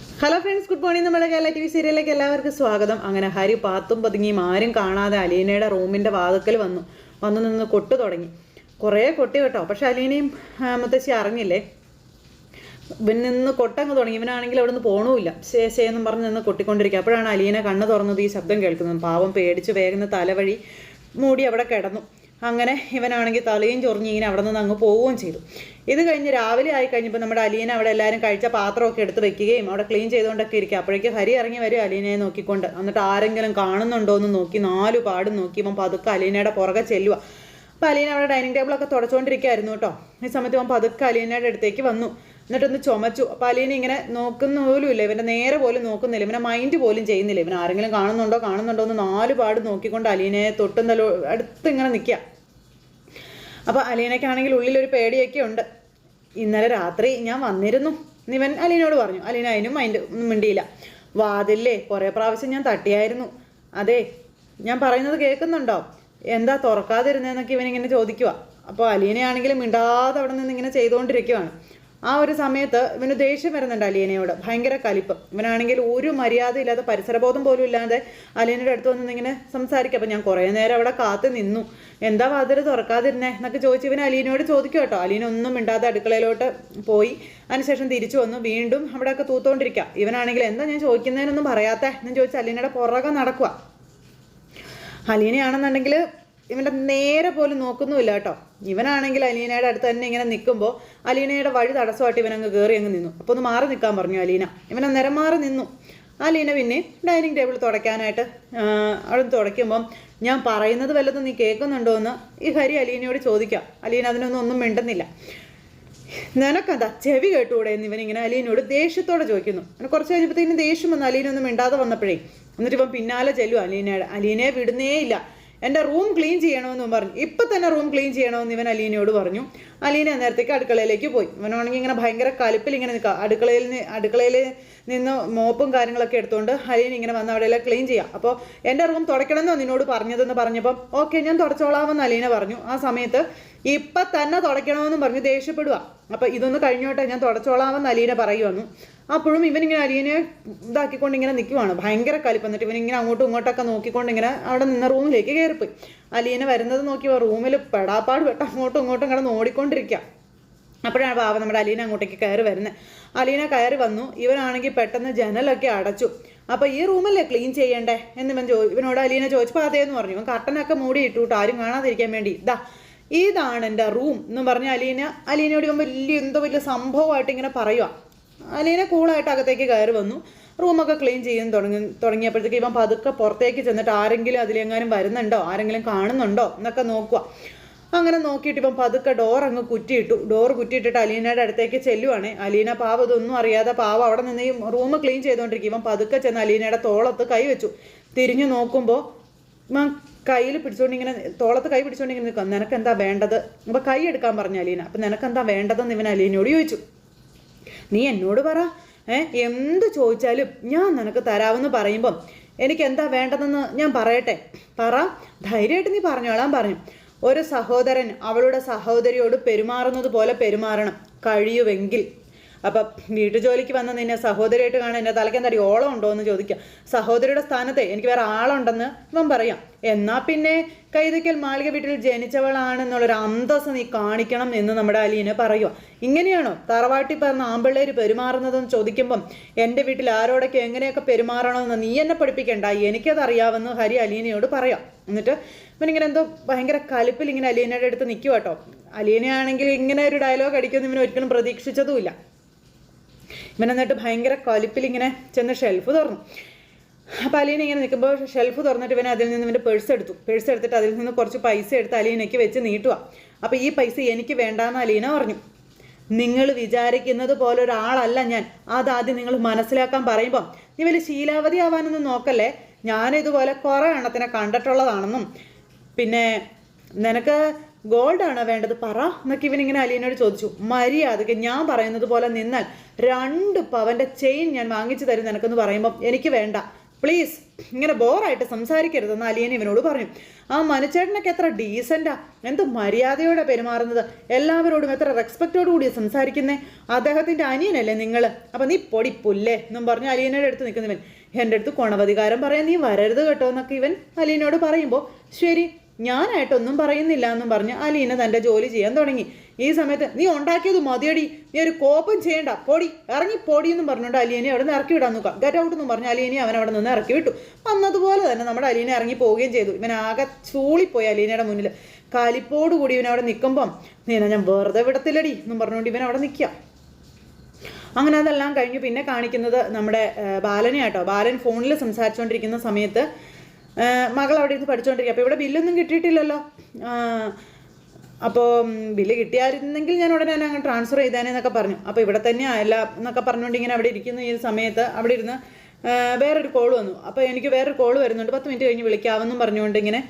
Hello friends good morning നമ്മുടെ Kerala T V സീരിയലിലേക്ക് എല്ലാവർക്കും സ്വാഗതം. അങ്ങനെ ഹരി പാത്തും പതുങ്ങിയും ആരും കാണാതെ അലീനയുടെ റൂമിന്റെ വാതുക്കൽ വന്നു. വന്നു നിന്ന് കൊട്ടു തുടങ്ങി. കുറേ കൊട്ടി കേട്ടോ. പക്ഷെ അലീനയും മുത്തശ്ശി അറിഞ്ഞില്ലേ? ഇവൻ നിന്ന് കൊട്ടങ്ങ് തുടങ്ങി. ഇവനാണെങ്കിൽ അവിടെ നിന്ന് പോണൂല്ല. ശേ ശേ എന്നും പറഞ്ഞ് നിന്ന് കൊട്ടിക്കൊണ്ടിരിക്കുക. അപ്പോഴാണ് അലീന കണ്ണ് തുറന്നത് ഈ ശബ്ദം കേൾക്കുന്നത്. പാവം പേടിച്ച് വേഗം തലവഴി മൂടി അവിടെ കിടന്നു. അങ്ങനെ ഇവനാണെങ്കിൽ തലയും ചൊറിഞ്ഞ് ഇങ്ങനെ അവിടെ നിന്ന് അങ്ങ് പോവുകയും ചെയ്തു. ഇത് കഴിഞ്ഞ് രാവിലെ ആയി കഴിഞ്ഞപ്പോൾ നമ്മുടെ അലീന അവിടെ എല്ലാവരും കഴിച്ച പാത്രമൊക്കെ എടുത്ത് വെക്കുകയും അവിടെ ക്ലീൻ ചെയ്തുകൊണ്ടൊക്കെ ഇരിക്കുക. അപ്പോഴേക്ക് ഹരി ഇറങ്ങി വരും അലീനയെ നോക്കിക്കൊണ്ട്. എന്നിട്ട് ആരെങ്കിലും കാണുന്നുണ്ടോ എന്ന് നോക്കി നാലു പാടും നോക്കി ഇപ്പം പതുക്കെ അലീനയുടെ പുറകെ ചെല്ലുക അപ്പം അലീന അവിടെ ഡൈനിങ് ടേബിളൊക്കെ തുടച്ചുകൊണ്ടിരിക്കുകയായിരുന്നു കേട്ടോ. ഈ സമയത്ത് അവൻ പതുക്കെ അലീനയുടെ അടുത്തേക്ക് വന്നു. എന്നിട്ടൊന്ന് ചുമച്ചു. അപ്പം അലീന ഇങ്ങനെ നോക്കുന്ന പോലും ഇല്ല ഇവന്റെ നേരെ പോലും നോക്കുന്നില്ല. ഇവനെ മൈൻഡ് പോലും ചെയ്യുന്നില്ല. ഇവൻ ആരെങ്കിലും കാണുന്നുണ്ടോ കാണുന്നുണ്ടോ എന്ന് നാല് പാട് നോക്കിക്കൊണ്ട് അലീനയെ തൊട്ടും തലോ അടുത്ത് ഇങ്ങനെ നിൽക്കുക. അപ്പോൾ അലീനയ്ക്കാണെങ്കിൽ ഉള്ളിലൊരു പേടിയൊക്കെ ഉണ്ട്. ഇന്നലെ രാത്രി ഞാൻ വന്നിരുന്നു. നിവൻ അലീനോട് പറഞ്ഞു. അലീന അതിനും മൈൻഡ് ഒന്നും മിണ്ടിയില്ല. വാതില്ലേ കുറേ പ്രാവശ്യം ഞാൻ തട്ടിയായിരുന്നു. അതെ ഞാൻ പറയുന്നത് കേൾക്കുന്നുണ്ടോ? എന്താ തുറക്കാതിരുന്നതെന്നൊക്കെ ഇവനിങ്ങനെ ചോദിക്കുക അപ്പോൾ അലീനയാണെങ്കിലും മിണ്ടാതെ അവിടെ നിന്ന് ഇങ്ങനെ ചെയ്തുകൊണ്ടിരിക്കുവാണ്. ആ ഒരു സമയത്ത് ഇവന് ദേഷ്യം വരുന്നുണ്ട് അലീനയോട്. ഭയങ്കര കലിപ്പ്. ഇവനാണെങ്കിൽ ഒരു മര്യാദയില്ലാതെ പരിസരബോധം പോലും ഇല്ലാതെ അലീനയുടെ അടുത്ത് വന്ന് ഇങ്ങനെ സംസാരിക്കും. അപ്പം ഞാൻ കുറേ നേരം അവിടെ കാത്ത് നിന്നു. എന്താ വാതിൽ തുറക്കാതിരുന്നേ എന്നൊക്കെ ചോദിച്ച് ഇവൻ അലീനയോട് ചോദിക്കും കേട്ടോ. അലീന ഒന്നും മിണ്ടാതെ അടുക്കളയിലോട്ട് പോയി. അതിനുശേഷം തിരിച്ചു വന്നു. വീണ്ടും അവിടെയൊക്കെ തൂത്തോണ്ടിരിക്കാം. ഇവനാണെങ്കിൽ എന്താ ഞാൻ ചോദിക്കുന്നതിനൊന്നും പറയാത്തേ എന്ന് ചോദിച്ച് അലീനയുടെ പുറകെ നടക്കുക അലീനയാണെന്നുണ്ടെങ്കിൽ ഇവന്റെ നേരെ പോലും നോക്കുന്നുമില്ല കേട്ടോ. ഇവനാണെങ്കിൽ അലീനയുടെ അടുത്ത് തന്നെ ഇങ്ങനെ നിൽക്കുമ്പോൾ അലീനയുടെ വഴി തടസ്സമായിട്ട് ഇവനങ്ങ് കയറി അങ്ങ് നിന്നു. അപ്പോൾ ഒന്ന് മാറി നിൽക്കാൻ പറഞ്ഞു അലീന. ഇവനെ നിരം മാറി നിന്നു. അലീന പിന്നെ ഡൈനിങ് ടേബിൾ തുടയ്ക്കാനായിട്ട് അവിടെ തുടയ്ക്കുമ്പം ഞാൻ പറയുന്നത് വല്ലതും നീ കേൾക്കുന്നുണ്ടോ എന്ന് ഈ ഹരി അലീനയോട് ചോദിക്കാം. അലീന അതിനൊന്നും ഒന്നും മിണ്ടുന്നില്ല. നിനക്കെന്താ ചെവി കേട്ടുകൂടെ എന്ന് ഇവനിങ്ങനെ അലീനോട് ദേഷ്യത്തോടെ ചോദിക്കുന്നു. അങ്ങനെ കുറച്ച് കഴിഞ്ഞപ്പോഴത്തേക്കും ദേഷ്യം വന്ന്. അലീന ഒന്നും മിണ്ടാതെ വന്നപ്പോഴേ എന്നിട്ട് ഇവൻ പിന്നാലെ ചെല്ലു അലീനയുടെ അലീനയെ വിടുന്നേ ഇല്ല എന്റെ റൂം ക്ലീൻ ചെയ്യണമെന്നും പറഞ്ഞു. ഇപ്പം തന്നെ റൂം ക്ലീൻ ചെയ്യണമെന്ന് ഇവൻ അലീനയോട് പറഞ്ഞു. അലീന നേരത്തേക്ക് അടുക്കളയിലേക്ക് പോയി. ഇവനാണെങ്കിൽ ഇങ്ങനെ ഭയങ്കര കലിപ്പിൽ ഇങ്ങനെ നിൽക്കുക. അടുക്കളയിൽ നിന്ന് അടുക്കളയിൽ നിന്ന് മോപ്പും കാര്യങ്ങളൊക്കെ എടുത്തുകൊണ്ട് അലീന ഇങ്ങനെ വന്ന് അവിടെയെല്ലാം ക്ലീൻ ചെയ്യാം അപ്പോൾ എന്റെ റൂം തുടയ്ക്കണമെന്നോ നിന്നോട് പറഞ്ഞതെന്ന് പറഞ്ഞപ്പം ഓക്കെ ഞാൻ തുടച്ചോളാമെന്ന് അലീന പറഞ്ഞു. ആ സമയത്ത് ഇപ്പം തന്നെ തുടയ്ക്കണമെന്നും പറഞ്ഞ് ദേഷ്യപ്പെടുക അപ്പം ഇതൊന്ന് കഴിഞ്ഞോട്ടെ ഞാൻ തുടച്ചോളാമെന്ന് അലീന പറയുവന്നു. അപ്പോഴും ഇവനിങ്ങനെ അരിയനെ ഇതാക്കിക്കൊണ്ട് ഇങ്ങനെ നിൽക്കുവാണ് ഭയങ്കര കലിപ്പ്. എന്നിട്ട് ഇവനിങ്ങനെ അങ്ങോട്ടും ഇങ്ങോട്ടൊക്കെ നോക്കിക്കൊണ്ട് ഇങ്ങനെ അവിടെ നിന്ന റൂമിലേക്ക് കയറിപ്പോയി. അലിയനെ വരുന്നത് നോക്കി റൂമിൽ പെടാപ്പാട് പെട്ട അങ്ങോട്ടും ഇങ്ങോട്ടും കിടന്ന് ഓടിക്കൊണ്ടിരിക്കുക അപ്പോഴാണ് പാവ നമ്മുടെ അലീന അങ്ങോട്ടേക്ക് കയറി വരുന്നത് അലീന കയറി വന്നു. ഇവനാണെങ്കിൽ പെട്ടെന്ന് ജനലൊക്കെ അടച്ചു. അപ്പോൾ ഈ റൂമല്ലേ ക്ലീൻ ചെയ്യണ്ടേ? എന്ന് ഇവൻ ചോ ഇവനോട് അലീന ചോദിച്ചപ്പോൾ അതേന്ന് പറഞ്ഞു. ഇവൻ കട്ടനൊക്കെ മൂടി കേട്ടോ ആരും കാണാതിരിക്കാൻ വേണ്ടി. ഇതാ ഇതാണ് എന്റെ റൂം എന്ന് പറഞ്ഞ അലീന അലീനയോട് ഇവൻ വലിയ എന്തോ വലിയ സംഭവമായിട്ട് ഇങ്ങനെ പറയുക അലീന കൂളായിട്ട് അകത്തേക്ക് കയറി വന്നു. റൂമൊക്കെ ക്ലീൻ ചെയ്യാൻ തുടങ്ങി തുടങ്ങിയപ്പോഴത്തേക്ക് ഇവൻ പതുക്കെ പുറത്തേക്ക് ചെന്നിട്ട് ആരെങ്കിലും അതിലെങ്ങാനും വരുന്നുണ്ടോ? ആരെങ്കിലും കാണുന്നുണ്ടോ? എന്നൊക്കെ നോക്കുക. അങ്ങനെ നോക്കിയിട്ട് ഇപ്പം പതുക്കെ ഡോർ അങ്ങ് കുറ്റിയിട്ടു ഡോർ കുറ്റിയിട്ടിട്ട് അലീനയുടെ അടുത്തേക്ക് ചെല്ലുവാണേ. അലീന പാവ ഇതൊന്നും അറിയാതെ പാവ അവിടെ നിന്ന് ഈ റൂം ക്ലീൻ ചെയ്തുകൊണ്ടിരിക്കും ഇവൻ പതുക്കെ ചെന്ന് അലീനയുടെ തോളത്ത് കൈ വെച്ചു. തിരിഞ്ഞു നോക്കുമ്പോൾ ഇവൻ കയ്യിൽ പിടിച്ചുകൊണ്ട് ഇങ്ങനെ തോളത്ത് കൈ പിടിച്ചുകൊണ്ട് ഇങ്ങനെ നിൽക്കാം നിനക്ക് എന്താ വേണ്ടത്? അപ്പം കൈ എടുക്കാൻ പറഞ്ഞു അലീന. അപ്പം നിനക്ക് എന്താ വേണ്ടതെന്ന് ഇവൻ അലീനയോട് ചോദിച്ചു. നീ എന്നോട് പറ. എന്ത് ചോദിച്ചാലും ഞാൻ നിനക്ക് തരാമെന്ന് പറയുമ്പം എനിക്ക് എന്താ വേണ്ടതെന്ന് ഞാൻ പറയട്ടെ. പറ. ധൈര്യമായിട്ട് നീ പറഞ്ഞോളാൻ പറഞ്ഞു ഒരു സഹോദരൻ അവളുടെ സഹോദരിയോട് പെരുമാറുന്നത് പോലെ പെരുമാറണം കഴിയുമെങ്കിൽ. അപ്പം വീട്ടുജോലിക്ക് വന്ന നിന്നെ സഹോദരിയായിട്ട് കാണാൻ എന്റെ എന്താ ഓളം ഉണ്ടോ എന്ന് ചോദിക്കാം. സഹോദരിയുടെ സ്ഥാനത്തെ എനിക്ക് വേറെ ആളുണ്ടെന്ന് ഇവൻ പറയാം. എന്നാൽ പിന്നെ കൈതയ്ക്കൽ മാളിക വീട്ടിൽ ജനിച്ചവളാണെന്നുള്ളൊരു അന്തസ് നീ കാണിക്കണം എന്ന് നമ്മുടെ അലീനെ പറയുക ഇങ്ങനെയാണോ തറവാട്ടി പറഞ്ഞ ആമ്പിള്ളേര് പെരുമാറുന്നതെന്ന് ചോദിക്കുമ്പം എന്റെ വീട്ടിൽ ആരോടൊക്കെ എങ്ങനെയൊക്കെ പെരുമാറണമെന്ന് നീ എന്നെ പഠിപ്പിക്കണ്ട? എനിക്കതറിയാമെന്ന് ഹരി അലീനയോട് പറയാം. എന്നിട്ട് ഇവനിങ്ങനെ എന്തോ ഭയങ്കര കലിപ്പിൽ ഇങ്ങനെ അലീനയുടെ അടുത്ത് നിൽക്കുക കേട്ടോ അലീനയാണെങ്കിൽ ഇങ്ങനെ ഒരു ഡയലോഗ് അടിക്കുമെന്ന് ഇവന് ഒരിക്കലും പ്രതീക്ഷിച്ചതുമില്ല. ഇവൻ എന്നിട്ട് ഭയങ്കര കലിപ്പിൽ ഇങ്ങനെ ചെന്ന് ഷെൽഫ് തുറന്നു. അപ്പോൾ അലീന ഇങ്ങനെ നിൽക്കുമ്പോൾ ഷെൽഫ് തുറന്നിട്ട് ഇവൻ അതിൽ നിന്ന് ഇവന്റെ പേഴ്സ് എടുത്തു. പേഴ്സ് എടുത്തിട്ട് അതിൽ നിന്ന് കുറച്ച് പൈസ എടുത്ത് അലീനയ്ക്ക് വെച്ച് നീട്ടുക അപ്പോൾ ഈ പൈസ എനിക്ക് വേണ്ടാന്ന് അലീന പറഞ്ഞു. നിങ്ങൾ വിചാരിക്കുന്നത് പോലെ ഒരാളല്ല ഞാൻ. അതാദ്യം നിങ്ങൾ മനസ്സിലാക്കാൻ പറയുമ്പോൾ നീ വലിയ ആവാനൊന്നും നോക്കല്ലേ? ഞാനിതുപോലെ കുറേ എണ്ണത്തിനെ കണ്ടിട്ടുള്ളതാണെന്നും. പിന്നെ നിനക്ക് ഗോൾഡ് ആണോ വേണ്ടത് പറ. എന്നൊക്കെ ഇവനിങ്ങനെ അലീനോട് ചോദിച്ചു. മര്യാദയ്ക്ക് ഞാൻ പറയുന്നത് പോലെ നിന്നാൽ രണ്ട് പവന്റെ ചെയിൻ ഞാൻ വാങ്ങിച്ചു തരും നിനക്കെന്ന് പറയുമ്പോൾ എനിക്ക് വേണ്ട. പ്ലീസ്. ഇങ്ങനെ ബോറായിട്ട് സംസാരിക്കരുതെന്ന് അലിയൻ ഇവനോട് പറഞ്ഞു. ആ മനുച്ചേട്ടനൊക്കെ എത്ര ഡീസന്റാ എന്ത് മര്യാദയോടെ പെരുമാറുന്നത്. എല്ലാവരോടും എത്ര റെസ്പെക്റ്റോട് കൂടി സംസാരിക്കുന്നേ. അദ്ദേഹത്തിന്റെ അനിയനല്ലേ നിങ്ങൾ അപ്പം നീ പൊടി പുല്ലേ എന്നും പറഞ്ഞ് അലിയനോട് അടുത്ത് നിൽക്കുന്നവൻ. എന്റെ അടുത്ത് കുണവധികാരം പറയാൻ നീ വരരുത് കേട്ടോ എന്നൊക്കെ ഇവൻ അലിയനോട് പറയുമ്പോൾ ശരി ഞാനായിട്ടൊന്നും പറയുന്നില്ല എന്നും പറഞ്ഞ് അലീന തന്റെ ജോലി ചെയ്യാൻ തുടങ്ങി. ഈ സമയത്ത് നീ ഉണ്ടാക്കിയത് മതിയടി. നീ ഒരു കോപ്പം ചെയ്യണ്ട. പൊടി. ഇറങ്ങി പൊടി എന്നും പറഞ്ഞുകൊണ്ട് അലീനെ അവിടെ നിന്ന് ഇറക്കി വിടാൻ നോക്കാം ഗെറ്റ് ഔട്ട് എന്ന് പറഞ്ഞ് അലീനെ അവൻ അവിടെ നിന്ന് ഇറക്കി വിട്ടു. വന്നതുപോലെ തന്നെ നമ്മുടെ അലീനെ ഇറങ്ങി പോവുകയും ചെയ്തു. ഇവൻ ആകെ ചൂളിപ്പോയി അലീനയുടെ മുന്നിൽ. കാലിപ്പോട് കൂടി ഇവൻ അവിടെ നിൽക്കുമ്പം നീന ഞാൻ വെറുതെ വിടത്തില്ലടി എന്നും പറഞ്ഞുകൊണ്ട് ഇവൻ അവിടെ നിൽക്കുക. അങ്ങനെ അതെല്ലാം കഴിഞ്ഞ്. പിന്നെ കാണിക്കുന്നത് നമ്മുടെ ബാലനെ ആട്ടോ. ബാലൻ ഫോണിൽ സംസാരിച്ചുകൊണ്ടിരിക്കുന്ന സമയത്ത് മകൾ അവിടെ ഇരുന്ന് പഠിച്ചുകൊണ്ടിരിക്കുക അപ്പോൾ ഇവിടെ ബില്ലൊന്നും കിട്ടിയിട്ടില്ലല്ലോ. അപ്പോൾ ബില്ല് കിട്ടിയായിരുന്നെങ്കിൽ ഞാൻ ഉടനെ തന്നെ അങ്ങ് ട്രാൻസ്ഫർ ചെയ്തേനെന്നൊക്കെ പറഞ്ഞു. അപ്പോൾ ഇവിടെ തന്നെ അല്ല എന്നൊക്കെ പറഞ്ഞുകൊണ്ട് ഇങ്ങനെ അവിടെ ഇരിക്കുന്ന ഈ സമയത്ത്. അവിടെ ഇരുന്ന് വേറൊരു കോൾ വന്നു. അപ്പോൾ എനിക്ക് വേറൊരു കോൾ വരുന്നുണ്ട്. പത്ത് മിനിറ്റ് കഴിഞ്ഞ് വിളിക്കാമെന്നും പറഞ്ഞുകൊണ്ട് ഇങ്ങനെ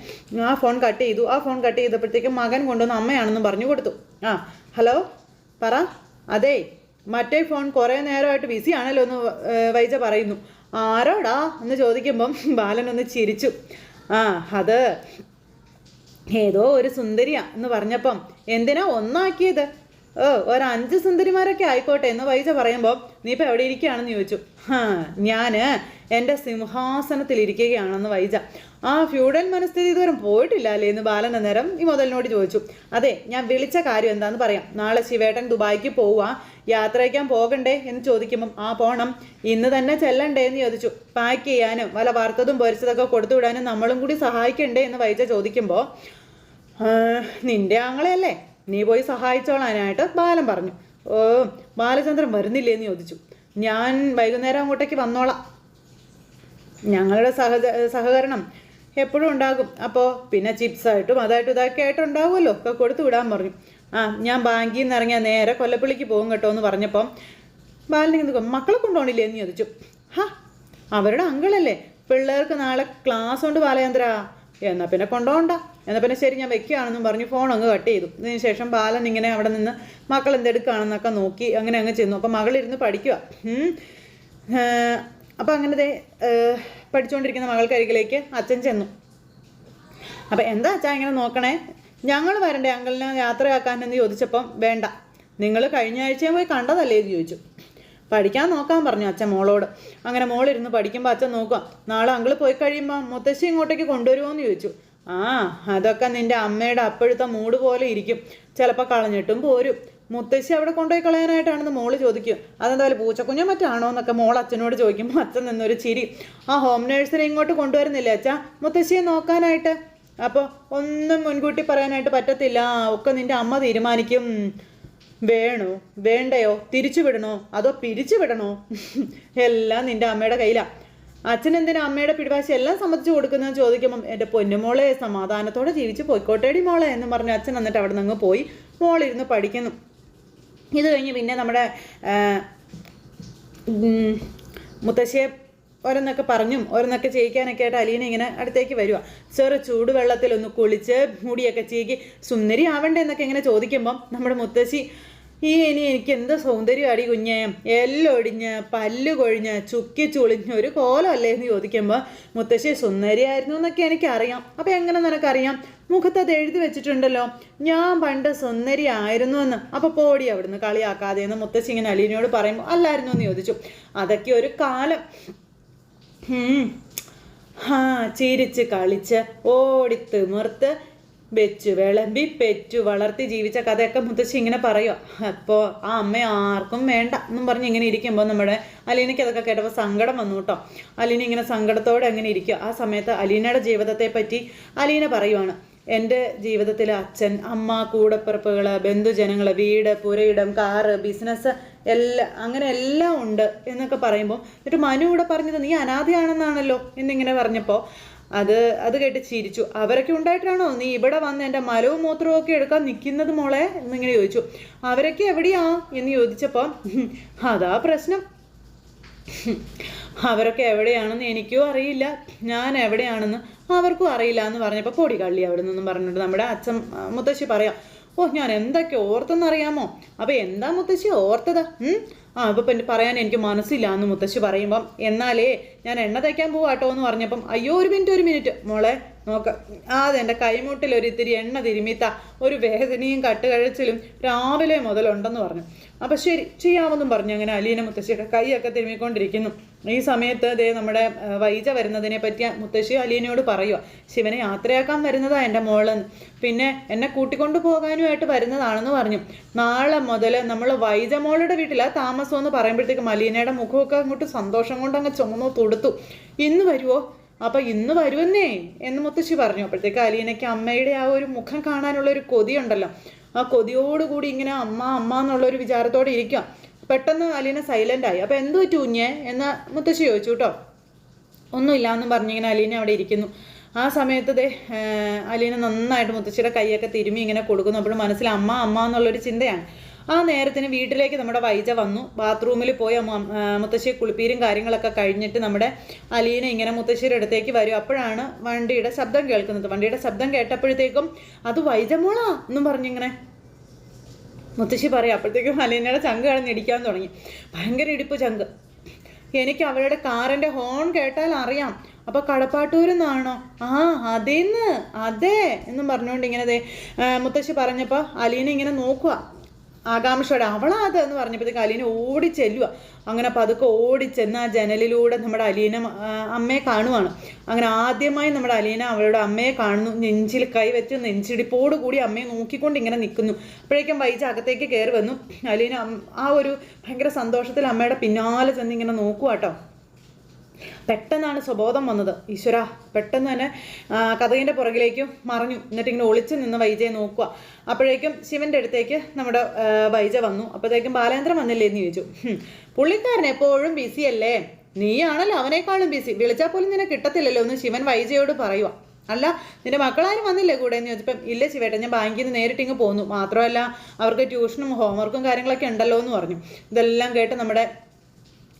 ആ ഫോൺ കട്ട് ചെയ്തു. ആ ഫോൺ കട്ട് ചെയ്തപ്പോഴത്തേക്കും മകൻ കൊണ്ടുവന്ന് അമ്മയാണെന്നും പറഞ്ഞു കൊടുത്തു. ആ ഹലോ പറ. അതേ മറ്റേ ഫോൺ കുറേ നേരമായിട്ട് ബിസി ആണല്ലോ എന്ന് വൈജ പറയുന്നു. ആരോടാ? എന്ന് ചോദിക്കുമ്പം ബാലൻ ഒന്ന് ചിരിച്ചു. ആ അത് ഏതോ ഒരു സുന്ദരിയാ എന്ന് പറഞ്ഞപ്പം എന്തിനാ ഒന്നാക്കിയത്? ഓ ഒരു അഞ്ച് സുന്ദരിമാരൊക്കെ ആയിക്കോട്ടെ എന്ന് വൈജ പറയുമ്പോൾ നീ ഇപ്പം എവിടെ ഇരിക്കുകയാണെന്ന് ചോദിച്ചു. ഹാ ഞാൻ എന്റെ സിംഹാസനത്തിൽ ഇരിക്കുകയാണെന്ന് വൈജ. ആ ഫ്യൂഡൽ മനസ്ഥിതി ഇതുവരെ പോയിട്ടില്ല അല്ലേ? എന്ന് ബാലൻ അന്നേരം ഈ മുതലിനോട് ചോദിച്ചു. അതെ ഞാൻ വിളിച്ച കാര്യം എന്താന്ന് പറയാം. നാളെ ശിവേട്ടൻ ദുബായിക്ക് പോവുക യാത്രയ്ക്കാൻ പോകണ്ടേ? എന്ന് ചോദിക്കുമ്പം ആ പോണം. ഇന്ന് തന്നെ ചെല്ലണ്ടേ? എന്ന് ചോദിച്ചു. പാക്ക് ചെയ്യാനും വല വറുത്തതും പൊരിച്ചതൊക്കെ കൊടുത്തു വിടാനും നമ്മളും കൂടി സഹായിക്കണ്ടേ? എന്ന് വൈജ ചോദിക്കുമ്പോൾ നിന്റെ ആങ്ങളെയല്ലേ? നീ പോയി സഹായിച്ചോളാനായിട്ട് ബാലൻ പറഞ്ഞു. ഓ ബാലചന്ദ്രൻ വരുന്നില്ലേ എന്ന് ചോദിച്ചു. ഞാൻ വൈകുന്നേരം അങ്ങോട്ടേക്ക് വന്നോളാം. ഞങ്ങളുടെ സഹജ സഹകരണം എപ്പോഴും ഉണ്ടാകും. അപ്പോൾ പിന്നെ ചിപ്സായിട്ടും അതായിട്ടും ഇതൊക്കെ ആയിട്ട് ഉണ്ടാവുമല്ലോ? ഒക്കെ കൊടുത്തു വിടാൻ പറഞ്ഞു. ആ ഞാൻ ബാങ്കിൽ നിന്ന് ഇറങ്ങിയാൽ നേരെ കൊല്ലപ്പള്ളിക്ക് പോകും കേട്ടോ എന്ന് പറഞ്ഞപ്പം ബാലിനെ മക്കളെ കൊണ്ടുപോകണില്ലേ എന്ന് ചോദിച്ചു. ഹാ അവരുടെ അങ്കിളല്ലേ? പിള്ളേർക്ക് നാളെ ക്ലാസ് ഉണ്ട് ബാലചന്ദ്ര. എന്നാൽ പിന്നെ കൊണ്ടുപോകണ്ട എന്നാൽ പിന്നെ ശരി ഞാൻ വെക്കുകയാണെന്നും പറഞ്ഞ് ഫോൺ അങ്ങ് കട്ട് ചെയ്തു. അതിന് ശേഷം ബാലൻ ഇങ്ങനെ അവിടെ നിന്ന് മക്കൾ എന്തെടുക്കുകയാണെന്നൊക്കെ നോക്കി അങ്ങനെ അങ്ങ് ചെന്നു. അപ്പം മകളിരുന്ന് പഠിക്കുക അപ്പം അങ്ങനെ ദേ, ഏഹ്, പഠിച്ചുകൊണ്ടിരിക്കുന്ന മകൾക്കരികിലേക്ക് അച്ഛൻ ചെന്നു. അപ്പം എന്താ അച്ഛാ ഇങ്ങനെ നോക്കണേ? ഞങ്ങൾ വരണ്ടേ അങ്കിളിനെ യാത്രയാക്കാനെന്ന് ചോദിച്ചപ്പം വേണ്ട. നിങ്ങൾ കഴിഞ്ഞ ആഴ്ചയും പോയി കണ്ടതല്ലേ എന്ന് ചോദിച്ചു. പഠിക്കാൻ നോക്കാൻ പറഞ്ഞു അച്ഛൻ മോളോട്. അങ്ങനെ മോളിരുന്ന് പഠിക്കുമ്പോൾ അച്ഛൻ നോക്കുക നാളെ അങ്കിൾ പോയി കഴിയുമ്പോൾ മുത്തശ്ശി ഇങ്ങോട്ടേക്ക് കൊണ്ടുവരുമോ എന്ന് ചോദിച്ചു. ആ അതൊക്കെ നിന്റെ അമ്മയുടെ അപ്പോഴത്തെ മൂട് പോലെ ഇരിക്കും. ചിലപ്പോൾ കളഞ്ഞിട്ടും പോരും. മുത്തശ്ശി അവിടെ കൊണ്ടുപോയി കളയാനായിട്ടാണെന്ന് മോൾ ചോദിക്കും. അതെന്തായാലും പൂച്ചക്കുഞ്ഞോ മറ്റാണോ എന്നൊക്കെ മോൾ അച്ഛനോട് ചോദിക്കുമ്പോൾ അച്ഛൻ നിന്നൊരു ചിരി. ആ ഹോം നേഴ്സിനെ ഇങ്ങോട്ട് കൊണ്ടുവരുന്നില്ല അച്ഛാ? മുത്തശ്ശിയെ നോക്കാനായിട്ട്. അപ്പോൾ ഒന്നും മുൻകൂട്ടി പറയാനായിട്ട് പറ്റത്തില്ല. ഒക്കെ നിന്റെ അമ്മ തീരുമാനിക്കും. വേണോ? വേണ്ടയോ? തിരിച്ചു വിടണോ അതോ പിരിച്ചു വിടണോ എല്ലാം നിന്റെ അമ്മയുടെ കയ്യിലാണ് അച്ഛൻ എന്തിനാ അമ്മയുടെ പിടിവാശി എല്ലാം സമ്മതിച്ചു കൊടുക്കുന്നതെന്ന് ചോദിക്കുമ്പം എന്റെ പൊന്നുമോളെ സമാധാനത്തോടെ ജീവിച്ച് പോയിക്കോട്ടേടി മോളെ എന്ന് പറഞ്ഞ് അച്ഛൻ എന്നിട്ട് അവിടെ നിന്ന് പോയി. മോളിരുന്ന് പഠിക്കുന്നു. ഇത് കഴിഞ്ഞ് പിന്നെ നമ്മുടെ മുത്തശ്ശിയെ ഓരോന്നൊക്കെ പറഞ്ഞും ഓരോന്നൊക്കെ ചെയ്യിക്കാനൊക്കെ ആയിട്ട് അലീന ഇങ്ങനെ അടുത്തേക്ക് വരിക ചെറു ചൂടുവെള്ളത്തിൽ ഒന്ന് കുളിച്ച് മുടിയൊക്കെ ചീകി സുന്ദരി ആവണ്ടേ എന്നൊക്കെ ഇങ്ങനെ ചോദിക്കുമ്പം നമ്മുടെ മുത്തശ്ശി ഈ ഇനി എനിക്ക് എന്ത് സൗന്ദര്യം അടി കുഞ്ഞേ? എല്ലൊടിഞ്ഞ് പല്ല് കൊഴിഞ്ഞ് ചുക്കി ചുളിഞ്ഞ് ഒരു കോലമല്ലേ എന്ന് ചോദിക്കുമ്പോൾ മുത്തശ്ശി സുന്ദരിയായിരുന്നു എന്നൊക്കെ എനിക്കറിയാം. അപ്പം എങ്ങനെ നിനക്കറിയാം? മുഖത്ത് അത് എഴുതി വെച്ചിട്ടുണ്ടല്ലോ. ഞാൻ പണ്ട് സുന്ദരി ആയിരുന്നു എന്ന്. അപ്പോൾ പോടി അവിടുന്ന് കളിയാക്കാതെ എന്ന് മുത്തശ്ശി ഇങ്ങനെ അലീനയോട് പറയുമ്പോൾ അല്ലായിരുന്നു എന്ന് ചോദിച്ചു. അതൊക്കെ ഒരു കാലം. ഹാ ചിരിച്ച് കളിച്ച് ഓടി തിമിർത്ത് വെച്ചു വിളമ്പി പെറ്റു വളർത്തി ജീവിച്ച കഥയൊക്കെ മുത്തശ്ശി ഇങ്ങനെ പറയുക അപ്പോൾ ആ അമ്മ ആർക്കും വേണ്ട എന്നും പറഞ്ഞ് ഇങ്ങനെ ഇരിക്കുമ്പോൾ നമ്മുടെ അലീനയ്ക്ക് അതൊക്കെ കേട്ടപ്പോൾ സങ്കടം വന്നു കേട്ടോ. അലീന ഇങ്ങനെ സങ്കടത്തോടെ അങ്ങനെ ഇരിക്കുക ആ സമയത്ത് അലീനയുടെ ജീവിതത്തെ പറ്റി അലീന പറയുവാണ്. എന്റെ ജീവിതത്തിൽ അച്ഛൻ അമ്മ കൂടപ്പിറപ്പുകൾ ബന്ധുജനങ്ങൾ വീട് പുരയിടം കാറ് ബിസിനസ് എല്ലാം അങ്ങനെ എല്ലാം ഉണ്ട് എന്നൊക്കെ പറയുമ്പോൾ എന്നിട്ട് മനു ഇവിടെ പറഞ്ഞത് നീ അനാഥയാണെന്നാണല്ലോ എന്നിങ്ങനെ പറഞ്ഞപ്പോൾ അത് അത് കേട്ട് ചിരിച്ചു. അവരൊക്കെ ഉണ്ടായിട്ടാണോ? നീ ഇവിടെ വന്ന് എന്റെ മലവും മൂത്രവും ഒക്കെ എടുക്കാൻ നിൽക്കുന്നത് മോളെ? എന്നിങ്ങനെ ചോദിച്ചു. അവരൊക്കെ എവിടെയാ? എന്ന് ചോദിച്ചപ്പോൾ "ഹും, അതാ പ്രശ്നം. അവരൊക്കെ എവിടെയാണെന്ന് എനിക്കും അറിയില്ല. ഞാൻ എവിടെയാണെന്ന് അവർക്കും അറിയില്ല എന്ന് പറഞ്ഞപ്പോൾ പൊടി കള്ളി അവിടെ നിന്നും പറഞ്ഞിട്ട് നമ്മുടെ അച്ഛൻ മുത്തശ്ശി പറയാം ഓ ഞാൻ എന്തൊക്കെ ഓർത്തെന്നറിയാമോ അപ്പോൾ എന്താ മുത്തശ്ശി ഓർത്തത്? ആ ഇപ്പം പിന്നെ പറയാൻ എനിക്ക് മനസ്സില്ല എന്ന് മുത്തശ്ശി പറയുമ്പം എന്നാലേ ഞാൻ എണ്ണ തയ്ക്കാൻ പോവാട്ടോ എന്ന് പറഞ്ഞപ്പം അയ്യോ ഒരു മിനിറ്റ് ഒരു മിനിറ്റ്. മോളെ നോക്ക അതെന്റെ കൈമുട്ടിൽ ഒരു ഇത്തിരി എണ്ണ തിരുമിത്ത ഒരു വേദനയും കട്ടുകഴച്ചിലും രാവിലെ മുതലുണ്ടെന്ന് പറഞ്ഞു. അപ്പം ശരി ചെയ്യാമെന്നും പറഞ്ഞു. അങ്ങനെ അലീന മുത്തശ്ശിയുടെ കൈയൊക്കെ തിരുമിക്കൊണ്ടിരിക്കുന്നു ഈ സമയത്ത് ദേ നമ്മുടെ വൈജ വരുന്നതിനെ പറ്റി മുത്തശ്ശി അലീനയോട് പറയുക ശിവനെ യാത്രയാക്കാൻ വരുന്നതാ എന്റെ മോളെന്ന് പിന്നെ എന്നെ കൂട്ടിക്കൊണ്ടു പോകാനുമായിട്ട് വരുന്നതാണെന്ന് പറഞ്ഞു. നാളെ മുതൽ നമ്മൾ വൈജ മോളുടെ വീട്ടിലാണ് താമസം എന്ന് പറയുമ്പോഴത്തേക്കും അലീനയുടെ മുഖമൊക്കെ അങ്ങോട്ട് സന്തോഷം കൊണ്ട് അങ്ങ് ചുമന്നു തൊടുത്തു. ഇന്ന് വരുമോ അപ്പൊ ഇന്ന് വരുമെന്നേ? എന്ന് മുത്തശ്ശി പറഞ്ഞു. അപ്പോഴത്തേക്ക് അലീനയ്ക്ക് അമ്മയുടെ ആ ഒരു മുഖം കാണാനുള്ള ഒരു കൊതിയുണ്ടല്ലോ. ആ കൊതിയോടുകൂടി ഇങ്ങനെ അമ്മ അമ്മ എന്നുള്ളൊരു വിചാരത്തോടെ ഇരിക്കുക പെട്ടെന്ന് അലീന സൈലന്റ് ആയി. അപ്പോൾ എന്തു കുഞ്ഞേ? എന്ന് മുത്തശ്ശി ചോദിച്ചു കേട്ടോ ഒന്നുമില്ല എന്നും പറഞ്ഞിങ്ങനെ അലീന അവിടെ ഇരിക്കുന്നു. ആ സമയത്ത് ദേ അലീന നന്നായിട്ട് മുത്തശ്ശിയുടെ കൈയൊക്കെ തിരുമ്മി ഇങ്ങനെ കൊടുക്കുന്നു. അപ്പോൾ മനസ്സിൽ അമ്മ അമ്മ എന്നുള്ളൊരു ചിന്തയാണ്. ആ നേരത്തിന് വീട്ടിലേക്ക് നമ്മുടെ വൈജ വന്നു. ബാത്റൂമിൽ പോയി മുത്തശ്ശിയെ കുളിപ്പീരും കാര്യങ്ങളൊക്കെ കഴിഞ്ഞിട്ട് നമ്മുടെ അലീന ഇങ്ങനെ മുത്തശ്ശിയുടെ അടുത്തേക്ക് വരും. അപ്പോഴാണ് വണ്ടിയുടെ ശബ്ദം കേൾക്കുന്നത്. വണ്ടിയുടെ ശബ്ദം കേട്ടപ്പോഴത്തേക്കും അത് വൈജമോളാ എന്നും പറഞ്ഞിങ്ങനെ മുത്തശ്ശി പറയാം അപ്പോഴത്തേക്കും ഹലീനയുടെ ചങ്ക് കിടന്നിടിക്കാൻ തുടങ്ങി. ഭയങ്കര ഇടിപ്പ് ചങ്ക്. എനിക്ക് അവളുടെ കാറിന്റെ ഹോൺ കേട്ടാൽ അറിയാം. അപ്പോൾ കടപ്പാട്ടൂരിൽ നിന്നാണോ ആ അതേന്ന് അതെ എന്നും പറഞ്ഞുകൊണ്ട് ഇങ്ങനെ മുത്തശ്ശി പറഞ്ഞപ്പോൾ അലീന ഇങ്ങനെ നോക്കുക ആകാംക്ഷയോടെ അവളാത് എന്ന് പറഞ്ഞപ്പോഴത്തേക്ക് അലീന ഓടി ചെല്ലുക അങ്ങനെ പതുക്കെ ഓടിച്ചെന്ന് ആ ജനലിലൂടെ നമ്മുടെ അലീന അമ്മയെ കാണുവാണ്. അങ്ങനെ ആദ്യമായി നമ്മുടെ അലീന അവളുടെ അമ്മയെ കാണുന്നു. നെഞ്ചിൽ കൈവച്ച് നെഞ്ചിടിപ്പോട് കൂടി അമ്മയെ നോക്കിക്കൊണ്ട് ഇങ്ങനെ നിൽക്കുന്നു. അപ്പോഴേക്കും വൈജ അകത്തേക്ക് കയറി വന്നു. അലീന ആ ഒരു ഭയങ്കര സന്തോഷത്തിൽ അമ്മയുടെ പിന്നാലെ ചെന്ന് ഇങ്ങനെ നോക്കുക കേട്ടോ പെട്ടെന്നാണ് സ്വബോധം വന്നത്. ഈശ്വര പെട്ടെന്ന് തന്നെ കഥകിന്റെ പുറകിലേക്കും മറിഞ്ഞു. എന്നിട്ട് ഇങ്ങനെ ഒളിച്ചു നിന്ന് വൈജയെ നോക്കുക. അപ്പോഴേക്കും ശിവന്റെ അടുത്തേക്ക് നമ്മുടെ വൈജ വന്നു. അപ്പോഴത്തേക്കും ബാലേന്ദ്രൻ വന്നില്ലേ എന്ന് ചോദിച്ചു. പുള്ളിക്കാരൻ എപ്പോഴും ബിസി അല്ലേ? നീയാണല്ലോ അവനേക്കാളും ബിസി വിളിച്ചാൽ പോലും നിന്നെ കിട്ടത്തില്ലല്ലോ എന്ന് ശിവൻ വൈജയോട് പറയുക. അല്ല നിന്റെ മക്കളാരും വന്നില്ലേ കൂടെ എന്ന് ചോദിച്ചപ്പം ഇല്ല ശിവേട്ടൻ ഞാൻ ബാങ്കിൽ നിന്ന് നേരിട്ട് ഇങ്ങ് പോന്നു. മാത്രമല്ല അവർക്ക് ട്യൂഷനും ഹോംവർക്കും കാര്യങ്ങളൊക്കെ ഉണ്ടല്ലോ എന്ന് പറഞ്ഞു. ഇതെല്ലാം കേട്ട് നമ്മുടെ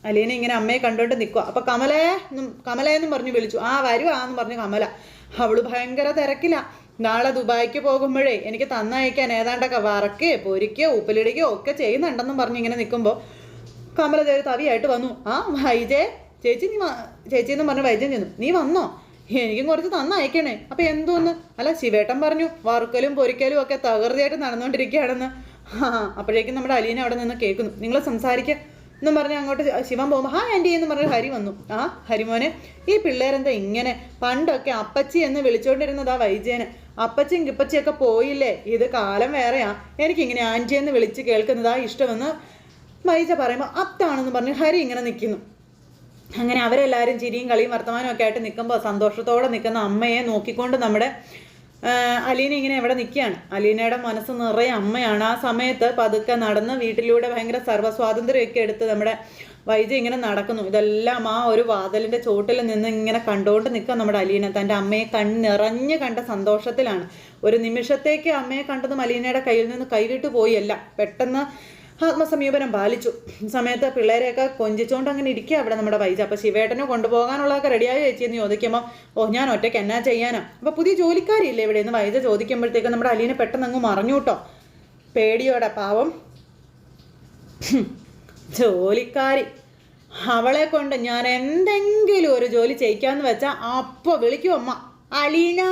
അലീന ഇങ്ങനെ അമ്മയെ കണ്ടോണ്ട് നിൽക്കുക അപ്പൊ കമലേ എന്നും കമലേ എന്നും പറഞ്ഞു വിളിച്ചു. ആ വരുവാന്ന് പറഞ്ഞു കമല. അവൾ ഭയങ്കര തിരക്കില്ല നാളെ ദുബായിക്ക് പോകുമ്പോഴേ എനിക്ക് തന്നയക്കാൻ ഏതാണ്ടൊക്കെ വറക്ക് പൊരിക്കയോ ഉപ്പിലിടുകയോ ഒക്കെ ചെയ്യുന്നുണ്ടെന്നും പറഞ്ഞ് ഇങ്ങനെ നിൽക്കുമ്പോൾ കമല ദേ ഒരു തവിയായിട്ട് വന്നു. ആ വൈജേ ചേച്ചി നീ ചേച്ചി എന്ന് പറഞ്ഞ് വൈജൻ ചെന്നു. നീ വന്നോ? എനിക്കും കുറച്ച് തന്നയക്കണേ. അപ്പൊ എന്തോന്ന്? അല്ല ശിവേട്ടൻ പറഞ്ഞു വറുക്കലും പൊരിക്കലും ഒക്കെ തകൃതിയായിട്ട് നടന്നുകൊണ്ടിരിക്കുകയാണെന്ന് ആ അപ്പോഴേക്കും നമ്മുടെ അലീന അവിടെ നിന്ന് കേൾക്കുന്നു. നിങ്ങൾ സംസാരിക്കുക എന്നും പറഞ്ഞ് അങ്ങോട്ട് ശിവൻ പോകുമ്പോൾ ഹാ ആന്റി എന്ന് പറഞ്ഞ് ഹരി വന്നു. ആ ഹരിമോനെ ഈ പിള്ളേരെന്താ ഇങ്ങനെ? പണ്ടൊക്കെ അപ്പച്ചി എന്ന് വിളിച്ചോണ്ടിരുന്നതാ വൈജയന്. അപ്പച്ചിയും കിപ്പച്ചിയൊക്കെ പോയില്ലേ? ഇത് കാലം വേറെയാ. എനിക്കിങ്ങനെ ആന്റി എന്ന് വിളിച്ച് കേൾക്കുന്നതാ ഇഷ്ടമെന്ന് വൈജ പറയുമ്പോൾ അത്താണെന്ന് പറഞ്ഞ് ഹരി ഇങ്ങനെ നിൽക്കുന്നു അങ്ങനെ അവരെല്ലാവരും ചിരിയും കളിയും വർത്തമാനമൊക്കെ ആയിട്ട് നിൽക്കുമ്പോൾ സന്തോഷത്തോടെ നിൽക്കുന്ന അമ്മയെ നോക്കിക്കൊണ്ട് നമ്മുടെ ആ, അലീന ഇങ്ങനെ എവിടെ നിൽക്കുകയാണ് അലീനയുടെ മനസ്സ് നിറയെ അമ്മയാണ്. ആ സമയത്ത് പതുക്കെ നടന്ന് വീട്ടിലൂടെ ഭയങ്കര സർവസ്വാതന്ത്ര്യമൊക്കെ എടുത്ത് നമ്മുടെ വൈദ്യ ഇങ്ങനെ നടക്കുന്നു. ഇതെല്ലാം ആ ഒരു വാതിലിന്റെ ചോട്ടിൽ നിന്ന് ഇങ്ങനെ കണ്ടുകൊണ്ട് നിൽക്കുക നമ്മുടെ അലീന. തന്റെ അമ്മയെ കണ്ണിറഞ്ഞ് കണ്ട സന്തോഷത്തിലാണ്. ഒരു നിമിഷത്തേക്ക് അമ്മയെ കണ്ടതും അലീനയുടെ കയ്യിൽ നിന്ന് കൈവിട്ടു പോയല്ല പെട്ടെന്ന് ആത്മസമീപനം പാലിച്ചു. സമയത്ത് പിള്ളേരെയൊക്കെ കൊഞ്ചിച്ചുകൊണ്ട് അങ്ങനെ ഇരിക്കുക അവിടെ നമ്മുടെ വൈജ. അപ്പോൾ ശിവേട്ടനെ കൊണ്ടുപോകാനുള്ളതൊക്കെ റെഡിയായി ചേച്ചി എന്ന് ചോദിക്കുമ്പോൾ ഓ ഞാൻ ഒറ്റയ്ക്ക് എന്നാ ചെയ്യാനാ? അപ്പോൾ പുതിയ ജോലിക്കാരില്ലേ ഇവിടെ എന്ന് വൈജ ചോദിക്കുമ്പോഴത്തേക്ക് നമ്മുടെ അലീനെ പെട്ടെന്ന് അങ്ങ് മറഞ്ഞു കേട്ടോ. പേടിയോടെ പാവം. ജോലിക്കാരി. അവളെ കൊണ്ട് ഞാൻ എന്തെങ്കിലും ഒരു ജോലി ചെയ്യിക്കാന്ന് വെച്ചാൽ അപ്പോൾ വിളിക്കും അമ്മ. അലീന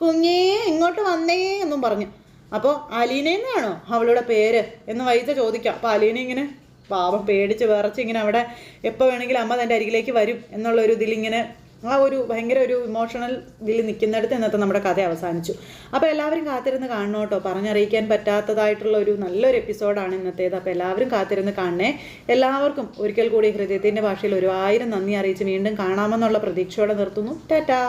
കുഞ്ഞേ ഇങ്ങോട്ട് വന്നേ എന്നും പറഞ്ഞു. അപ്പോൾ അലീന എന്നാണോ അവളുടെ പേര് എന്ന് വൈദ്യ ചോദിക്കാം. അപ്പോൾ അലീന ഇങ്ങനെ പാവം പേടിച്ച് വിറച്ച് ഇങ്ങനെ അവിടെ എപ്പോൾ വേണമെങ്കിലും അമ്മ തന്റെ അരികിലേക്ക് വരും എന്നുള്ള ഒരു ഇതിലിങ്ങനെ ആ ഒരു ഭയങ്കര ഒരു ഇമോഷണൽ ഇതിൽ നിൽക്കുന്നിടത്ത് ഇന്നത്തെ നമ്മുടെ കഥ അവസാനിച്ചു. അപ്പോൾ എല്ലാവരും കാത്തിരുന്ന് കാണണം കേട്ടോ. പറഞ്ഞറിയിക്കാൻ പറ്റാത്തതായിട്ടുള്ള ഒരു നല്ലൊരു എപ്പിസോഡാണ് ഇന്നത്തേത്. അപ്പോൾ എല്ലാവരും കാത്തിരുന്ന് കാണണേ. എല്ലാവർക്കും ഒരിക്കൽ കൂടി ഹൃദയത്തിന്റെ ഭാഷയിൽ ഒരു ആയിരം നന്ദി അറിയിച്ച് വീണ്ടും കാണാമെന്നുള്ള പ്രതീക്ഷയോടെ നിർത്തുന്നു. ടാറ്റാ!